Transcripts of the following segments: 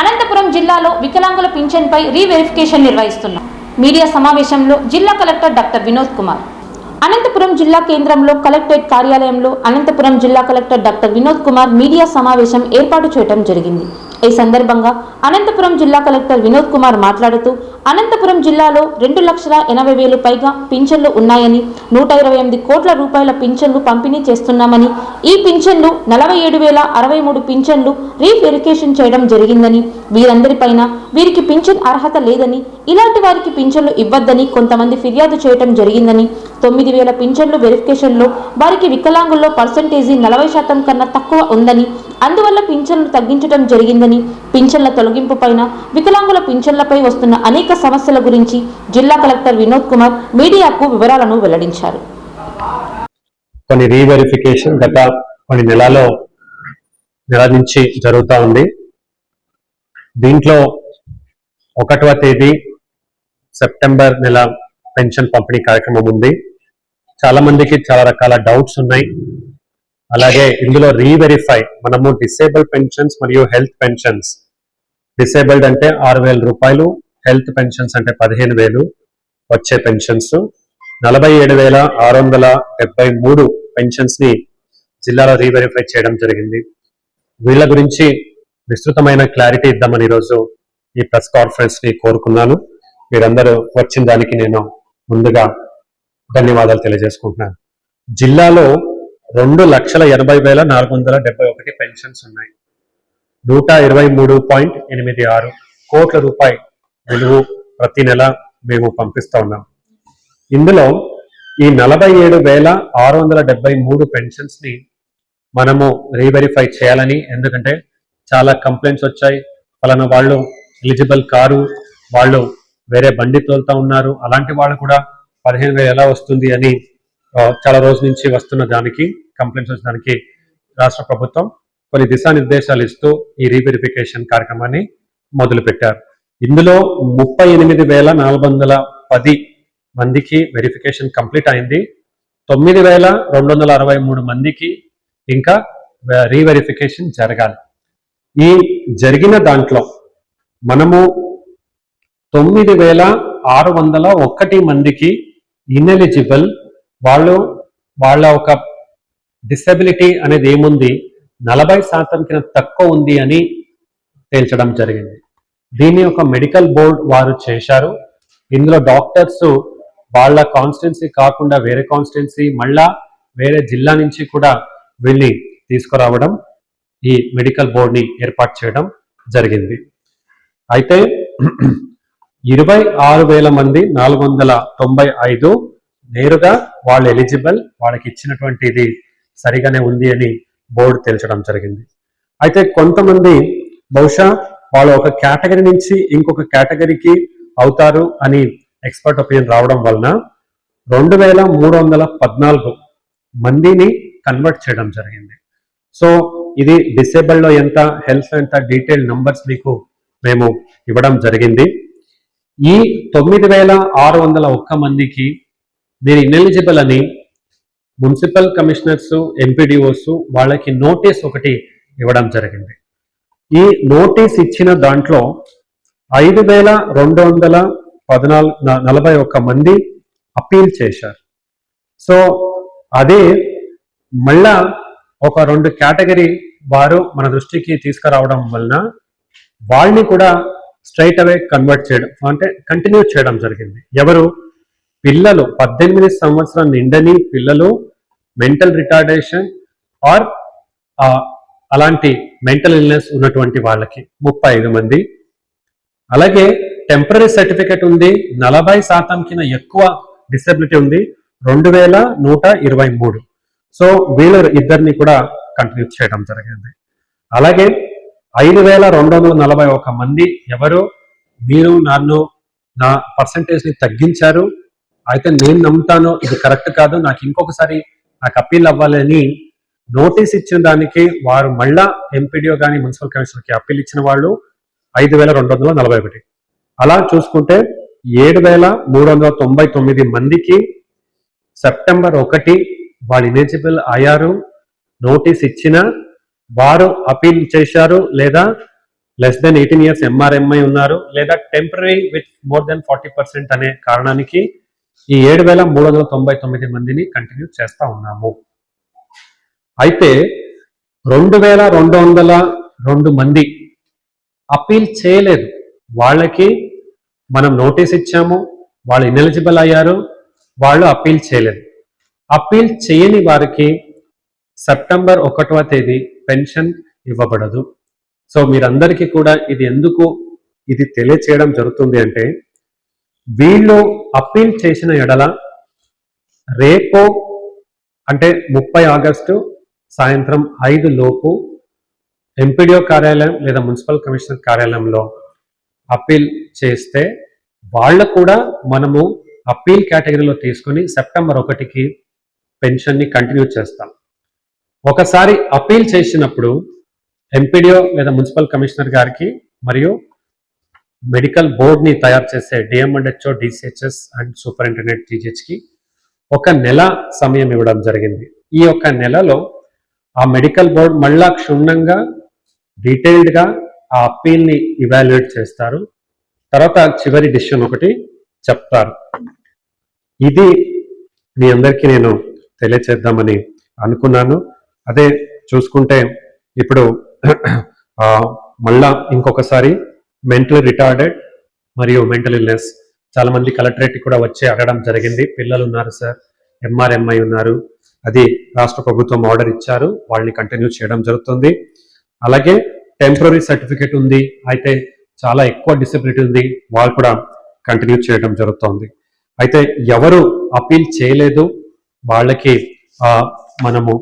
అనంతపురం జిల్లాలో వికలాంగుల పింఛన్పై రీవెరిఫికేషన్ నిర్వహిస్తున్నాం మీడియా సమావేశంలో జిల్లా కలెక్టర్ డాక్టర్ వినోద్ కుమార్. అనంతపురం జిల్లా కేంద్రంలో కలెక్టరేట్ కార్యాలయంలో అనంతపురం జిల్లా collector doctor Vinod Kumar media సమావేశం ఏర్పాటు చేయడం జరిగింది. ఈ సందర్భంగా అనంతపురం జిల్లా కలెక్టర్ వినోద్ కుమార్ మాట్లాడుతూ అనంతపురం జిల్లాలో రెండు లక్షల ఎనభై వేలు పైగా పింఛన్లు ఉన్నాయని నూట ఇరవై ఎనిమిది కోట్ల రూపాయల పింఛన్లు పంపిణీ చేస్తున్నామని ఈ పింఛన్లు నలభై ఏడు వేల అరవై మూడు పింఛన్లు రీవెరికేషన్ చేయడం జరిగిందని వీరందరిపైన వీరికి పింఛన్ అర్హత లేదని ఇలాంటి వారికి పింఛన్లు ఇవ్వద్దని కొంతమంది ఫిర్యాదు చేయడం జరిగిందని తొమ్మిది వేల పింఛన్లు వెరిఫికేషన్లో వారికి వికలాంగుల్లో పర్సంటేజీ నలభై శాతం కన్నా తక్కువ ఉందని అందువల్ల పింఛన్లు తగ్గించడం జరిగిందని పింఛన్ల తొలగింపు పైన వికలాంగుల పింఛన్లపై వస్తున్న అనేక సమస్యల గురించి జిల్లా కలెక్టర్ వినోద్ కుమార్ మీడియాకు వివరాలను వెల్లడించారు. కొన్ని రీవెరిఫికేషన్ గత కొన్ని నెలలో నెల నుంచి జరుగుతూ ఉంది. దీంట్లో ఒకటవ తేదీ సెప్టెంబర్ నెల పెన్షన్ పంపిణీ కార్యక్రమం ఉంది. చాలా మందికి చాలా రకాల డౌట్స్ ఉన్నాయి. అలాగే ఇందులో రీవెరిఫై మనము డిసేబుల్ పెన్షన్స్ మరియు హెల్త్ పెన్షన్స్ డిసేబుల్డ్ అంటే ఆరు వేల రూపాయలు హెల్త్ పెన్షన్స్ అంటే పదిహేను వేలు వచ్చే పెన్షన్స్ నలభై ఏడు వేల ఆరు వందల డెబ్బై మూడు పెన్షన్స్ని జిల్లాలో రీవెరిఫై చేయడం జరిగింది. వీళ్ళ గురించి విస్తృతమైన క్లారిటీ ఇద్దామని ఈరోజు ఈ ప్రెస్ కాన్ఫరెన్స్ని కోరుకున్నాను. మీరందరూ వచ్చిన దానికి నేను ముందుగా ధన్యవాదాలు తెలియజేసుకుంటున్నాను. జిల్లాలో రెండు లక్షల ఎనభై వేల నాలుగు వందల డెబ్బై ఒకటి పెన్షన్స్ ఉన్నాయి. నూట ఇరవై మూడు పాయింట్ ఎనిమిది ఆరు కోట్ల రూపాయి విలువ ప్రతి నెల మేము పంపిస్తా ఉన్నాం. ఇందులో ఈ నలభై ఏడు వేల ఆరు వందల డెబ్బై మూడు పెన్షన్స్ని మనము రీవెరిఫై చేయాలని ఎందుకంటే చాలా కంప్లైంట్స్ వచ్చాయి. ఫలానా వాళ్ళు ఎలిజిబుల్ కారు వాళ్ళు వేరే బండి తోలుతా ఉన్నారు. అలాంటి వాళ్ళు కూడా పదిహేను వేలు ఎలా వస్తుంది అని చాలా రోజుల నుంచి వస్తున్న దానికి కంప్లైంట్స్ వచ్చిన దానికి రాష్ట్ర ప్రభుత్వం కొన్ని దిశానిర్దేశాలు ఇస్తూ ఈ రీవెరిఫికేషన్ కార్యక్రమాన్ని మొదలుపెట్టారు. ఇందులో ముప్పై ఎనిమిది వేల నాలుగు వందల పది మందికి వెరిఫికేషన్ కంప్లీట్ అయింది. తొమ్మిది వేల రెండు వందల అరవై మూడు మందికి ఇంకా రీవెరిఫికేషన్ జరగాలి. ఈ జరిగిన దాంట్లో మనము తొమ్మిది వేల ఆరు వందల ఒకటి మందికి ఇన్ఎలిజిబుల్ వాళ్ళు వాళ్ళ ఒక డిసెబిలిటీ అనేది ఏముంది? నలభై శాతం కింద తక్కువ ఉంది అని తేల్చడం జరిగింది. దీన్ని ఒక మెడికల్ బోర్డ్ వారు చేశారు. ఇందులో డాక్టర్స్ వాళ్ళ కాన్స్టిట్యున్సీ కాకుండా వేరే కాన్స్టిట్యున్సీ మళ్ళా వేరే జిల్లా నుంచి కూడా వెళ్ళి తీసుకురావడం ఈ మెడికల్ బోర్డ్ని ఏర్పాటు చేయడం జరిగింది. అయితే ఇరవై ఆరు వేల మంది నాలుగు వందల తొంభై ఐదు నేరుగా వాళ్ళు ఎలిజిబుల్ వాళ్ళకి ఇచ్చినటువంటి ఇది సరిగానే ఉంది అని బోర్డు తేల్చడం జరిగింది. అయితే కొంతమంది బహుశా వాళ్ళు ఒక కేటగిరీ నుంచి ఇంకొక కేటగిరీకి అవుతారు అని ఎక్స్పర్ట్ ఒపీనియన్ రావడం వలన రెండు వేల మూడు వందల పద్నాలుగు మందిని కన్వర్ట్ చేయడం జరిగింది. సో ఇది డిసేబుల్లో ఎంత హెల్త్ ఎంత డీటెయిల్ నంబర్స్ మీకు మేము ఇవ్వడం జరిగింది. ఈ తొమ్మిది వేల ఆరు వందల ఒక్క మందికి మీరు ఇన్ఎలిజిబుల్ అని మున్సిపల్ కమిషనర్స్ ఎంపీడీఓస్ వాళ్ళకి నోటీస్ ఒకటి ఇవ్వడం జరిగింది. ఈ నోటీస్ ఇచ్చిన దాంట్లో ఐదు వేల రెండు వందల పద్నాలుగు నలభై ఒక్క మంది అప్పీల్ చేశారు. సో అదే మళ్ళా ఒక రెండు కేటగిరీ వారు మన దృష్టికి తీసుకురావడం వలన వాళ్ళని కూడా స్ట్రైట్ అవే కన్వర్ట్ చేయడం అంటే కంటిన్యూ చేయడం జరిగింది. ఎవరు? పిల్లలు పద్దెనిమిది సంవత్సరం నిండని పిల్లలు మెంటల్ రిటార్డేషన్ ఆర్ అలాంటి మెంటల్ ఇల్నెస్ ఉన్నటువంటి వాళ్ళకి ముప్పై ఐదు మంది. అలాగే టెంపరీ సర్టిఫికెట్ ఉంది నలభై శాతం కింద ఎక్కువ డిసెబిలిటీ ఉంది రెండు వేల నూట ఇరవై మూడు. సో వీళ్ళు ఇద్దరిని కూడా కంటిన్యూ చేయడం జరిగింది. అలాగే ఐదు వేల రెండు వందల నలభై ఒక మంది ఎవరు? మీరు నన్ను నా పర్సంటేజ్ని తగ్గించారు. అయితే నేను నమ్ముతాను ఇది కరెక్ట్ కాదు నాకు ఇంకొకసారి నాకు అప్పీల్ అవ్వాలని నోటీస్ ఇచ్చిన దానికి వారు మళ్ళా ఎంపీడీఓ కానీ మున్సిపల్ కమిషనర్కి అప్పీల్ ఇచ్చిన వాళ్ళు ఐదు వేల రెండు వందల నలభై ఒకటి. అలా చూసుకుంటే ఏడు వేల మూడు వందల తొంభై తొమ్మిది మందికి సెప్టెంబర్ ఒకటి వాళ్ళు ఇలిజిబుల్ అయ్యారు నోటీస్ ఇచ్చిన వారు అపీల్ చేశారు లేదా less than eighteen years MRMI ఉన్నారు లేదా temporary with more than forty percent అనే కారణానికి ఈ ఏడు వేల మూడు వందల తొంభై తొమ్మిది మందిని కంటిన్యూ చేస్తా ఉన్నాము. అయితే రెండు వేల రెండు వందల రెండు మంది అప్పీల్ చేయలేదు. వాళ్ళకి మనం నోటీస్ ఇచ్చాము వాళ్ళు ఇనెలిజిబుల్ అయ్యారు వాళ్ళు అప్పీల్ చేయలేదు. అప్పీల్ చేయని వారికి సెప్టెంబర్ ఒకటవ తేదీ పెన్షన్ ఇవ్వబడదు. సో మీరందరికీ కూడా ఇది ఎందుకు ఇది తెలియచేయడం జరుగుతుంది అంటే వీళ్ళు అప్పీల్ చేసిన ఎడల రేపు అంటే ముప్పై ఆగస్టు సాయంత్రం ఐదు లోపు ఎంపీడీఓ కార్యాలయం లేదా మున్సిపల్ కమిషనర్ కార్యాలయంలో అప్పీల్ చేస్తే వాళ్ళ కూడా మనము అప్పీల్ కేటగిరీలో తీసుకొని సెప్టెంబర్ ఒకటికి పెన్షన్ని కంటిన్యూ చేస్తాం. ఒకసారి అప్పీల్ చేసినప్పుడు ఎంపీడీఓ లేదా మున్సిపల్ కమిషనర్ గారికి మరియు మెడికల్ బోర్డ్ని తయారు చేసే DM and HO DCHS and superintendent టీజీహెచ్కి ఒక నెల సమయం ఇవ్వడం జరిగింది. ఈ యొక్క నెలలో ఆ మెడికల్ బోర్డ్ మళ్ళా క్షుణ్ణంగా డీటెయిల్డ్గా ఆ అప్పీల్ని ఇవాల్యుయేట్ చేస్తారు. తర్వాత చివరి డిసిషన్ ఒకటి చెప్తారు. ఇది మీ అందరికీ నేను తెలియచేద్దామని అనుకున్నాను. అదే చూసుకుంటే ఇప్పుడు మళ్ళా ఇంకొకసారి మెంటల్ రిటార్డెడ్ మరియు మెంటల్ ఇల్నెస్ చాలా మంది కలెక్టరేట్ కూడా వచ్చి అడగడం జరిగింది. పిల్లలు ఉన్నారు సార్. ఎంఆర్ఎంఐ ఉన్నారు. అది రాష్ట్ర ప్రభుత్వం ఆర్డర్ ఇచ్చారు. వాళ్ళని కంటిన్యూ చేయడం జరుగుతుంది. అలాగే టెంపరీ సర్టిఫికేట్ ఉంది. అయితే చాలా ఎక్కువ డిసబిలిటీ ఉంది. వాళ్ళు కూడా కంటిన్యూ చేయడం జరుగుతుంది. అయితే ఎవరు అపీల్ చేయలేదు. వాళ్ళకి మనము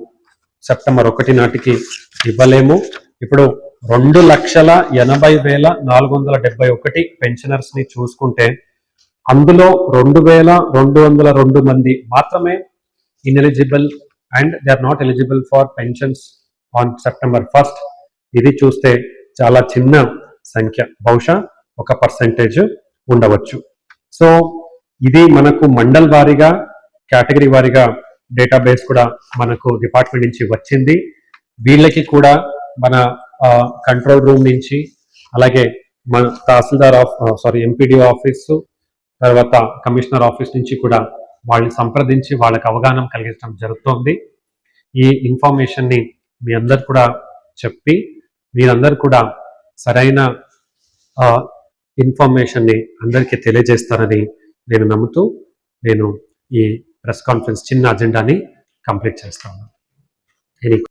సెప్టెంబర్ ఒకటి నాటికి ఇవ్వలేము. ఇప్పుడు రెండు లక్షల ఎనభై వేల నాలుగు వందల డెబ్బై ఒకటి పెన్షనర్స్ని చూసుకుంటే అందులో రెండు వేల రెండు వందల రెండు మంది మాత్రమే ineligible and they are not eligible for pensions on September first ఇది చూస్తే చాలా చిన్న సంఖ్య. బహుశా ఒక పర్సెంటేజ్ ఉండవచ్చు. సో ఇది మనకు మండల్ వారీగా కేటగిరీ వారీగా డేటాబేస్ కూడా మనకు డిపార్ట్మెంట్ నుంచి వచ్చింది. వీళ్ళకి కూడా మన కంట్రోల్ రూమ్ నుంచి అలాగే మన tahsildar of sorry MPD office తర్వాత కమిషనర్ ఆఫీస్ నుంచి కూడా వాళ్ళని సంప్రదించి వాళ్ళకి అవగాహన కలిగించడం జరుగుతోంది. ఈ ఇన్ఫర్మేషన్ని మీ అందరు కూడా చెప్పి మీరందరూ కూడా సరైన ఇన్ఫర్మేషన్ని అందరికీ తెలియజేస్తారని నేను నమ్ముతూ నేను ఈ ప్రెస్ కాన్ఫరెన్స్ చిన్న అజెండాని కంప్లీట్ చేస్తాను. ఎనీ